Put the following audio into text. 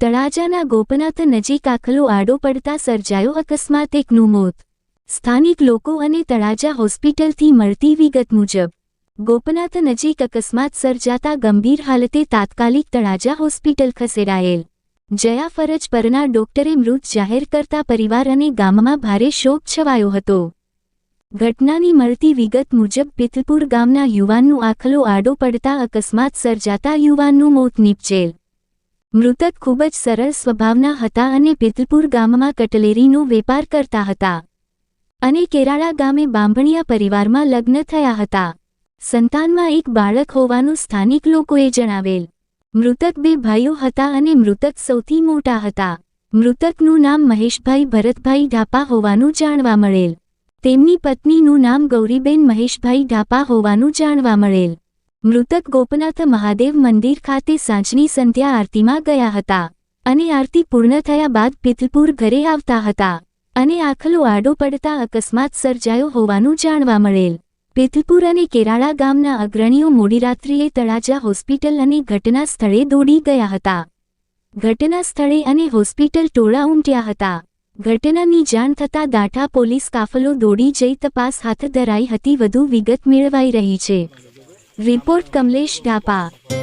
તળાજાના ગોપનાથ નજીક આખલો આડો પડતા સર્જાયો અકસ્માત એકનું મોત. સ્થાનિક લોકો અને તળાજા હોસ્પિટલથી મળતી વિગત મુજબ, ગોપનાથ નજીક અકસ્માત સર્જાતા ગંભીર હાલતે તાત્કાલિક તળાજા હોસ્પિટલ ખસેડાયેલ. જયા ફરજ પરના ડોક્ટરે મૃત જાહેર કરતા પરિવાર અને ગામમાં ભારે શોક છવાયો હતો. ઘટનાની મળતી વિગત મુજબ પિથલપુર ગામના યુવાનનું આખલો આડો પડતા અકસ્માત સર્જાતા યુવાનનું મોત નીપજેલ. મૃતક ખૂબ જ સરળ સ્વભાવના હતા અને પિતલપુર ગામમાં કટલેરીનો વેપાર કરતા હતા. અને કેરાળા ગામે બાંભણિયા પરિવારમાં લગ્ન થયા હતા. સંતાનમાં એક બાળક હોવાનું સ્થાનિક લોકોએ જણાવેલ. મૃતક બે ભાઈઓ હતા અને મૃતક સૌથી મોટા હતા. મૃતકનું નામ મહેશભાઈ ભરતભાઈ ઢાપા હોવાનું જાણવા મળેલ. તેમની પત્નીનું નામ ગૌરીબેન મહેશભાઈ ઢાપા હોવાનું જાણવા મળેલ. મૃતક ગોપનાથ મહાદેવ મંદિર ખાતે સાંજની સંધ્યા આરતીમાં ગયા હતા અને આરતી પૂર્ણ થયા બાદ પિથલપુર ઘરે આવતા હતા અને આખલો આડો પડતા અકસ્માત સર્જાયો હોવાનું જાણવા મળેલ. પિથલપુર અને કેરાળા ગામના અગ્રણીઓ મોડી રાત્રિએ તળાજા હોસ્પિટલ અને ઘટના સ્થળે દોડી ગયા હતા. ઘટના સ્થળે અને હોસ્પિટલ ટોળા ઉમટ્યા હતા. ઘટનાની જાણ થતાં દાઠા પોલીસ કાફલો દોડી જઈ તપાસ હાથ ધરાઈ હતી, વધુ વિગત મેળવાઈ રહી છે. રિપોર્ટ કમલેશ ઢાપા